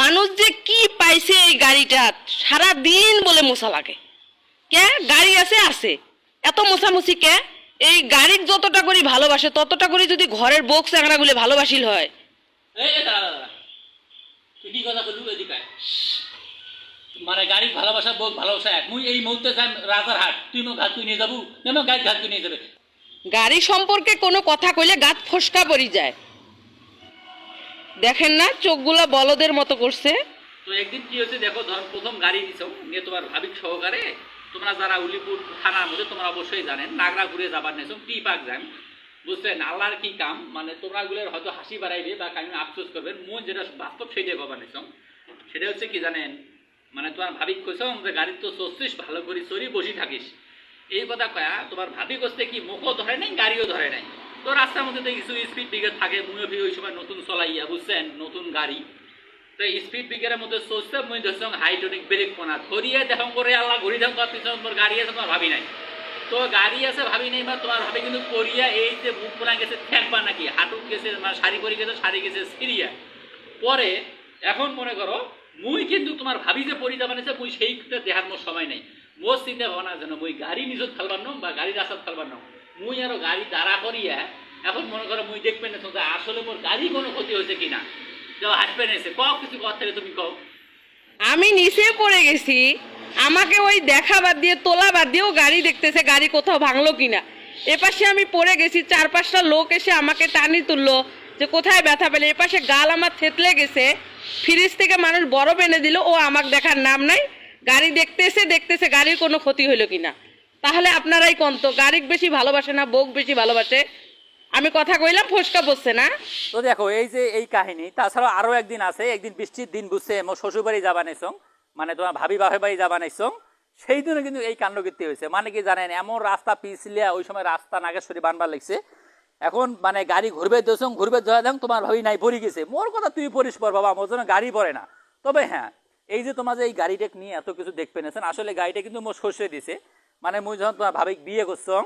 মানুষ যে কি পাইছে এই গাড়িটা সারা দিন বলে মশা লাগে। কে? গাড়ি আছে আছে। এত মোছামুছি কে? এই গাড়ির যতটা করে ভালোবাসে ততটা করে যদি ঘরের বক্স চাংড়া গুলো ভালোবাসিল হয়। কি কথা এদিকে মানে গাড়ি ভালোবাসা বোক ভালোবাসা এক। মুই এই মুহূর্তে যাই রাজার হাট তুই মোক ঘাট তুই নিয়ে যাব? না গাড়ি ঘাট তুই নিয়ে যাবে। গাড়ি সম্পর্কে কোনো কথা কইলে গাত ফসকা পড়ি যায়। দেখেন না, চোখগুলা বলদের মতো করছে। তো একদিন কি হয়েছে দেখো, ধর প্রথম গাড়ি দিছ, নিয়ে তোমার ভাবিক সহকারে তোমরা যারা উলিপুর থানার মধ্যে, তোমরা অবশ্যই জানেন, নাগরা ঘুরে যাবার নেছো টি পার্ক যান বুঝলেন আল্লাহর কি কাম? মানে তোমরা গুলোর হয়তো হাসি বাড়াইবে বা কামি আফসোস করবেন। মন যেটা বাস্তব সেটাই ভাবা নেছো সেটা হচ্ছে কি জানেন? মানে তোমার ভাবিক কইছ যে গাড়ি তো চলছিস, ভালো করে চড়ি বসি থাকিস। এই কথা কয়া, তোমার ভাবি করতে কি, মুখও ধরে নাই, গাড়িও ধরে নাই। তো রাস্তার মধ্যে তো কিছু স্পিড ব্রেকার থাকে মুয়ে ফি ওই সময় নতুন চলাইয়া, বুঝছেন? নতুন গাড়ি। তো স্পিড ব্রেকারের মধ্যে চলছে মুই ধরছং হাইড্রোলিক ব্রেক পোনা ধরিয়ে দেখো করে আল্লাহ ঘুরি থাকো পিছন তোর গাড়ি আছে, তোমার ভাবি নাই। তো গাড়ি আছে, ভাবি নেই বা তোমার ভাবি কিন্তু করিয়া এই যে বুক পোনা গেছে ঠেকবা নাকি? হাঁটুক গেছে মানে শাড়ি পরে গেছে, শাড়ি গেছে সিরিয়া পরে এখন মনে করো, মুই কিন্তু তোমার ভাবি যে পরি যাবা নিছে মুই সেইটা দেখার মোর সময় নাই। মোর চিন্তা ভাবনা যেন মুই গাড়ি নিজত ফেলবার নম বা গাড়ি রাস্তাত ফেলবার নম। মুই আরও গাড়ি দাঁড়া করিয়া এখন মনে করো মুই দেখবে না যে আসলে মোর গাড়ি কোনো ক্ষতি হয়েছে কিনা? যে হাঁটবে নেছে ক কিছু কথা থেকে তুমি কও। আমি নিচে পড়ে গেছি, আমাকে ওই দেখা বাদ দিয়ে, তোলা বাদ দিয়েও গাড়ি দেখতেছে, গাড়ি কোথাও ভাঙলো কিনা। এপাশে আমি পড়ে গেছি চার পাঁচটা লোক এসে আমাকে টানি তুললো যে কোথায় ব্যথা পেলে। এপাশে গাল আমার থেতলে গেছে, ফ্রিজ থেকে মানুষ বরফ এনে দিল, ও আমাকে দেখার নাম নাই। গাড়ি দেখতেছে দেখতেছে গাড়ির কোনো ক্ষতি হইল কিনা। তাহলে আপনারাই কন্ত গাড়ি বেশি ভালোবাসে না বোক বেশি ভালোবাসে? আমি কথা কইলাম, ফসকা বসছে না? তো দেখো, এই যে এই কাহিনী তাছাড়া আরও একদিন আছে, একদিন বৃষ্টির দিন বুঝছে মোর শ্বশুর বাড়ি যাবা নাইছং মানে তোমার ভাবি বাপের বাড়ি যাবা নাইছং সেই দিনে কিন্তু এই কাণ্ডকীর্তি হয়েছে। মানে কি জানেন, এমন রাস্তা পিছলিয়া ওই সময় রাস্তা নাগেশ্বরী বানবার লাগছে। এখন মানে গাড়ি ঘুরবে দোসং, ঘুরবে ধরা দেন তোমার ভাবি নাই, পড়ে গেছে। মোর কথা তুই পড়িস পর, বাবা, মোর জন্য গাড়ি পড়ে না। তবে হ্যাঁ এই যে তোমার যে এই গাড়িটা নিয়ে এত কিছু দেখবে নেছেন আসলে গাড়িটা কিন্তু মোর শ্বশুরে দিছে। মানে মুই যখন তোমার ভাবিক বিয়ে করছং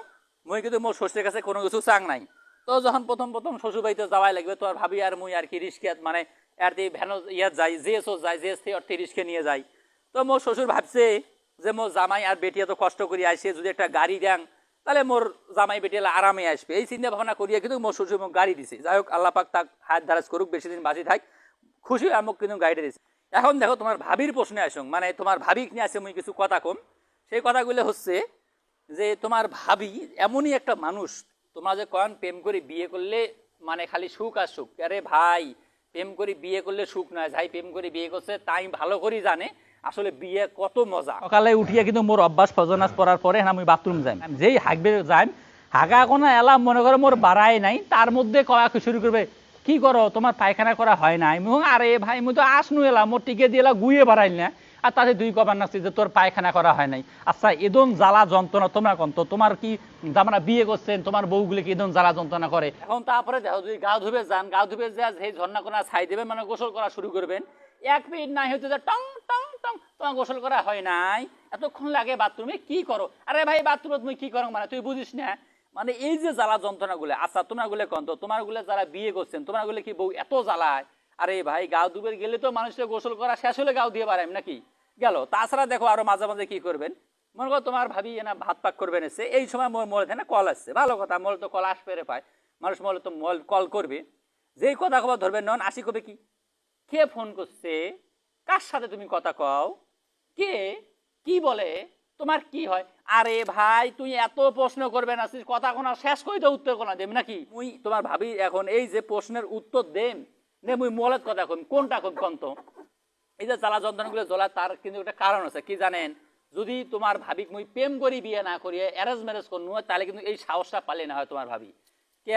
মুই কিন্তু মোর শ্বশুরের কাছে কোনো কিছু চাং নাই। তো যখন প্রথম প্রথম শ্বশুর বাড়িতে যাওয়াই লাগবে তো আর ভাবি আর মুই আর কি রিস্কিয়াত মানে আর দি ভ্যানো ইয়াত যাই জেএসও যাই জেএস থেকে অর্থে রিস্কে নিয়ে যাই তো মোর শ্বশুর ভাবছে যে মোর জামাই আর বেটি এত কষ্ট করে আসে যদি একটা গাড়ি দেন তাহলে মোর জামাই বেটি আরামে আসবে। এই চিন্তা ভাবনা করিয়া কিন্তু মোর শ্বশুর মোক গাড়ি দিছে। যাই হোক আল্লাপাক তাক হাত ধারাজ করুক বেশি দিন বাঁচি থাক। খুশি আমাকে কিন্তু গাড়িটা দিছে। এখন দেখো তোমার ভাবির প্রশ্নে আসুন মানে তোমার ভাবিক নিয়ে আসে মুই কিছু কথা কম। সেই কথাগুলো হচ্ছে যে তোমার ভাবি এমনই একটা মানুষ, তোমরা যে কয়ন প্রেম করে বিয়ে করলে মানে খালি সুখ আর সুখ। আরে ভাই, প্রেম করে বিয়ে করলে সুখ নয়, যাই প্রেম করে বিয়ে করছে তাই ভালো করে জানে, আসলে বিয়ে কত মজা। সকালে উঠিয়ে কিন্তু মোর অভ্যাস ফজনাস পড়ার পরে আমি বাথরুম যাই যেই হাগবে যাই হাগা কোনো এলাম, মনে করো মোর বাড়াই নাই, তার মধ্যে কয়া শুরু করবে, কি করো, তোমার পায়খানা করা হয় নাই? আমি আরে ভাই, মুই তো আসনু এলাম, মোর টিকে দিয়ে গুয়ে বাড়াই না। আর তাতে দুই কবার নাচছি যে তোর পায়খানা করা হয় নাই। আচ্ছা এদন জ্বালা যন্ত্রণা তোমরা কন্ত তোমার কি যারা বিয়ে করছেন, তোমার বউগুলি কি এদন জ্বালা যন্ত্রণা করে? এখন তারপরে দেখো, যদি গা ধুবে যান, গা ধুবে যা, সেই ঝর্ণা কোনা ছাই দেবেন মানে গোসল করা শুরু করবেন। এক মিনিট নাই হইতে যা টং টং টং, তোমার গোসল করা হয় নাই। এতক্ষণ লাগে বাথরুমে, কি করো? আরে ভাই, বাথরুমে তুমি কি করো মানে তুই বুঝিস না। মানে এই যে জ্বালা যন্ত্রণাগুলো আচ্ছা তোমারগুলো কন্ত তোমারগুলো যারা বিয়ে করছেন তোমারগুলো কি বউ এত জ্বালায়? আরে ভাই, গাও দুবের গেলে তো মানুষের গোসল করা শেষ হলে গাও দিয়ে পারেন নাকি? গেল। তাছাড়া দেখো আরও মাঝে মাঝে কি করবেন? মনে করো তোমার ভাবি না ভাত পাক করবেন এসে এই সময় মোর এখানে কল আসছে। ভালো কথা মোল তো কল আসবে রে পায় মানুষ মোল তো মল কল করবে। যেই কথা খবর ধরবেন নন, আসি কবে কি? কে ফোন করছে? কার সাথে তুমি কথা কও? কে? কি বলে? তোমার কি হয়? আরে ভাই, তুই এত প্রশ্ন করবে না কথা কোনা শেষ করে উত্তর কোনা দেব নাকি? তুই তোমার ভাবি এখন এই যে প্রশ্নের উত্তর দেন নে, মুই মলের কথা কম কোনটা কম কন্ত এই যে জ্বালা যন্ত্রণাগুলো জ্বলা, তার কিন্তু একটা কারণ আছে। কি জানেন? যদি তোমার ভাবিক মুই প্রেম করি বিয়ে না করিয়ে অ্যারেঞ্জ ম্যারেজ করনু তাহলে কিন্তু এই সাহসটা পালে না হয় তোমার ভাবি। কে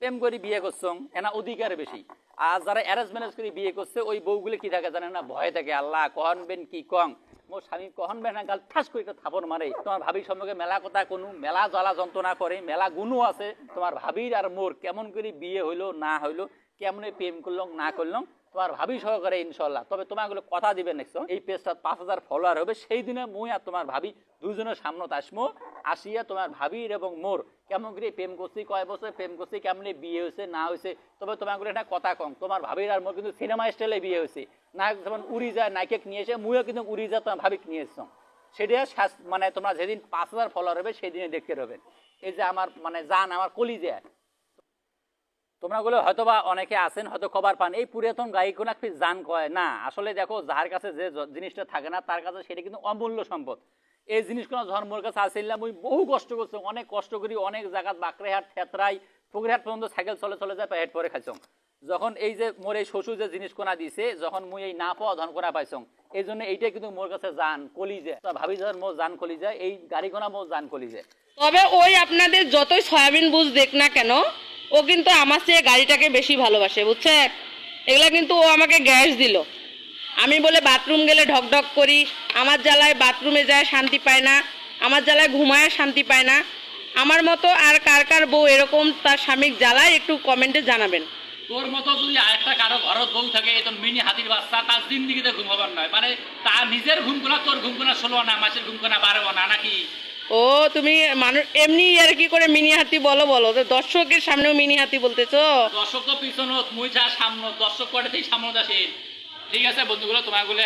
প্রেম করি বিয়ে করছং এনা অধিকার বেশি আর যারা অ্যারেঞ্জ ম্যারেজ করে বিয়ে করছে ওই বউগুলো কি থাকে জানে না ভয় থাকে, আল্লাহ কহনবেন কি কং? মোর স্বামী কহন না গাল ঠাস করে থাপন মারে তোমার ভাবি সম্পর্কে মেলা কথা কোনো, মেলা জ্বালা যন্ত্রণা করে মেলা গুণও আছে। তোমার ভাবির আর মোর কেমন করে বিয়ে হইল, না হইল, কেমনে প্রেম করলাম না করলাম তোমার ভাবি সহকারে ইনশাল্লাহ তবে তোমাগুলো কথা দিবে নেক্সট এই পেজটা পাঁচ হাজার ফলোয়ার হবে। সেই দিনে মুই আর তোমার ভাবি দুজনের সামনে আসব আসিয়া তোমার ভাবির এবং মোর কেমন করে প্রেম করছি কয় বছর প্রেম করছি কেমনি বিয়ে হয়েছে, না হয়েছে, তবে তোমার করে একটা কথা কম, তোমার ভাবির আর মোর কিন্তু সিনেমা স্টাইলে বিয়ে হয়েছে। নায়ক যেমন উড়ি যায় নায়িকে নিয়ে এসে মুইও কিন্তু উড়ি যায় তোমার ভাবিক নিয়ে এসছো। সেটা মানে তোমরা যেদিন পাঁচ হাজার ফলোয়ার হবে সেই দিনে দেখতে রবেন এই যে আমার মানে জান, আমার কলি যায় তোমরা গুলো হয়তো বা অনেকে আছেন, হয়তো খবর পান, এই পুরাতন গায়িকোনা কি জান কয়? না, আসলে দেখো, যার কাছে যে জিনিসটা থাকে না, তার কাছে সেটা কিন্তু অমূল্য সম্পদ। এই জিনিসগুলো যখন মোর কাছে আসছিলাম মুই বহু কষ্ট করছি, অনেক কষ্ট করি, অনেক জায়গাত বাঁকড়েহাট থেতরাই পুকুরহাট পর্যন্ত সাইকেল চলে চলে যায়, পেট পরে খাইছং। যখন এই যে মোর এই শ্বশুর যে জিনিস কোনা দিছে, যখন মুই এই না পাওয়া ধন কোনা পাইছং, এই জন্য এইটাই কিন্তু মোর কাছে জান কলি তো ভাবি যখন মোর জান কলি যায় এই গাড়ি কোনা মোর জান কলি যায় তবে ওই আপনাদের যতই সয়াবিন বুঝ দেখ না কেন, ও কিন্তু আমার চেয়ে গাড়িটাকে বেশি ভালোবাসে বুঝছেন এগুলা কিন্তু ও আমাকে গ্যাস দিল। আমি বলে বাথরুম গেলে ঢক ঢক করি আমার জ্বালায় বাথরুমে যায় শান্তি পায় না আমার জ্বালায় ঘুমায় শান্তি পায় না। আমার মতো আর কার কার বউ এরকম তার স্বামীর জ্বালায় একটু কমেন্টে জানাবেন। তোর মতো যদি আরেকটা কারও ঘরত বউ থাকে তো মিনি হাতির বাচ্চা তার জিন্দিগিতে ঘুম হবার নয়। মানে তার নিজের ঘুম কোনা তোর ঘুম কোনা ষোলো না মাসের ঘুম কোনা বারো না নাকি? ও তুমি মানুষ এমনি আর কি করে মিনি হাতি বলো বলো? দর্শকের সামনেও মিনি হাতি বলতেছো? দর্শক তো পিছনত মুই যা সামনে দর্শক করেতেই সামনে আসে ঠিক আছে বন্ধুগুলো, তোমাগুলো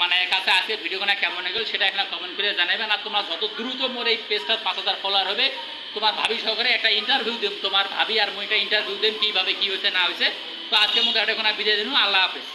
মানে কাছে আছে ভিডিওখানে কেমন হয়ে গেল সেটা এখানে কমেন্ট করে জানাবেন আর তোমার যত দ্রুত মোর এই পেজটা পাঁচ হাজার ফলোয়ার হবে, তোমার ভাবি সহকারে একটা ইন্টারভিউ দেব তোমার ভাবি আর মুই একটা ইন্টারভিউ দেব কীভাবে কি হয়েছে, না হয়েছে। তো আজকের মধ্যে একটা কোনো বিদায় দিন আল্লাহ হাফেজ।